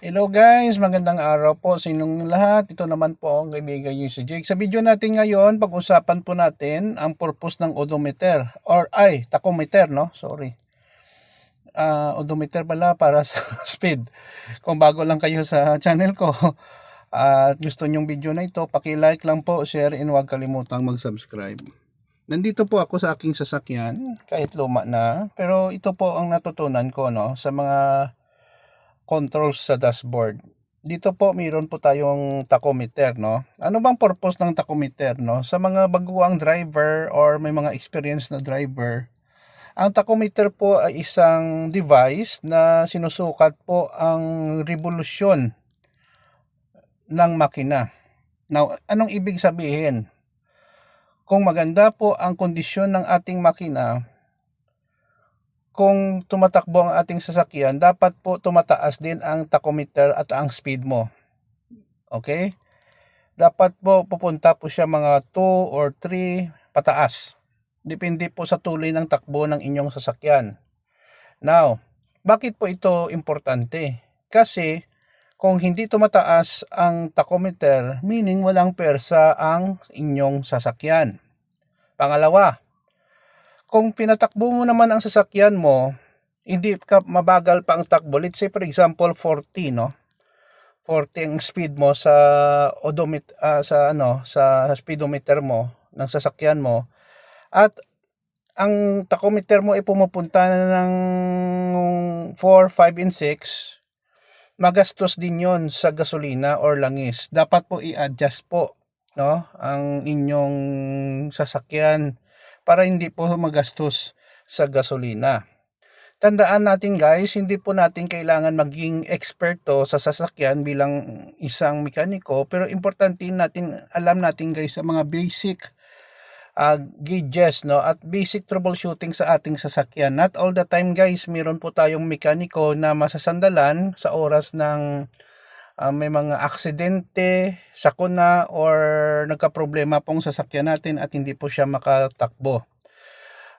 Hello guys, magandang araw po sa inyong lahat. Ito naman po ang kaibigan nyo si Jake. Sa video natin ngayon, pag-usapan po natin ang purpose ng odometer or ay, tachometer, no? Sorry. Ah, odometer pala para sa speed. Kung bago lang kayo sa channel ko at gusto nyong video na ito, paki-like lang po, share, and huwag kalimutang mag-subscribe. Nandito po ako sa aking sasakyan, kahit luma na, pero ito po ang natutunan ko, no, sa mga controls sa dashboard. Dito po mayroon po tayong tachometer, no? Ano bang purpose ng tachometer, no? Sa mga baguang driver or may mga experience na driver, ang tachometer po ay isang device na sinusukat po ang revolusyon ng makina. Now, anong ibig sabihin? Kung maganda po ang kondisyon ng ating makina, kung tumatakbo ang ating sasakyan, dapat po tumataas din ang tachometer at ang speed mo. Okay? Dapat po pupunta po siya mga 2 or 3 pataas. Depende po sa tuloy ng takbo ng inyong sasakyan. Now, bakit po ito importante? Kasi kung hindi tumataas ang tachometer, meaning walang persa ang inyong sasakyan. Pangalawa, kung pinatakbo mo naman ang sasakyan mo, hindi ka mabagal pa ang takbo. Let's say for example 40, no? 40 ang speed mo sa odometer sa ano, sa speedometer mo ng sasakyan mo. At ang tachometer mo ay pumupunta na ng 4, 5 and 6. Magastos din 'yon sa gasolina or langis. Dapat po i-adjust po, no? Ang inyong sasakyan para hindi po magastos sa gasolina. Tandaan natin guys, hindi po natin kailangan maging eksperto sa sasakyan bilang isang mekaniko, pero importante natin, alam natin guys sa mga basic uh, gauges no at basic troubleshooting sa ating sasakyan. Not all the time guys, meron po tayong mekaniko na masasandalan sa oras ng uh, may mga aksidente, sakuna or nagka-problema pong sasakyan natin at hindi po siya makatakbo.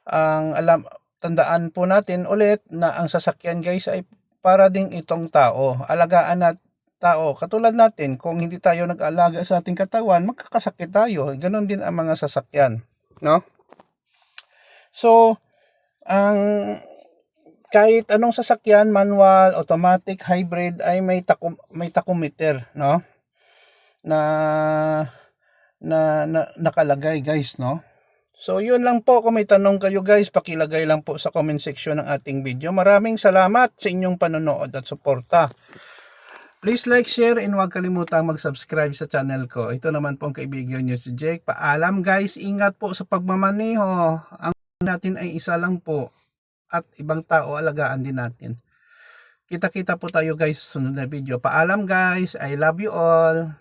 Ang alam tandaan po natin ulit na ang sasakyan guys ay para ding itong tao. Alagaan nat tao. Katulad natin, kung hindi tayo nag-alaga sa ating katawan, magkakasakit tayo. Ganon din ang mga sasakyan, no? So, ang kahit anong sasakyan, manual, automatic, hybrid ay may takum may tachometer, no? Na na, na nakalagay, guys, no? So, yun lang po. Kung may tanong kayo guys, pakilagay lang po sa comment section ng ating video. Maraming salamat sa inyong panonood at suporta. Please like, share, and huwag kalimutang mag-subscribe sa channel ko. Ito naman po ang kaibigan nyo si Jake. Paalam guys, ingat po sa pagmamaneho. Ang natin ay isa lang po. At ibang tao, alagaan din natin. Kita-kita po tayo guys sa sunod na video. Paalam guys, I love you all.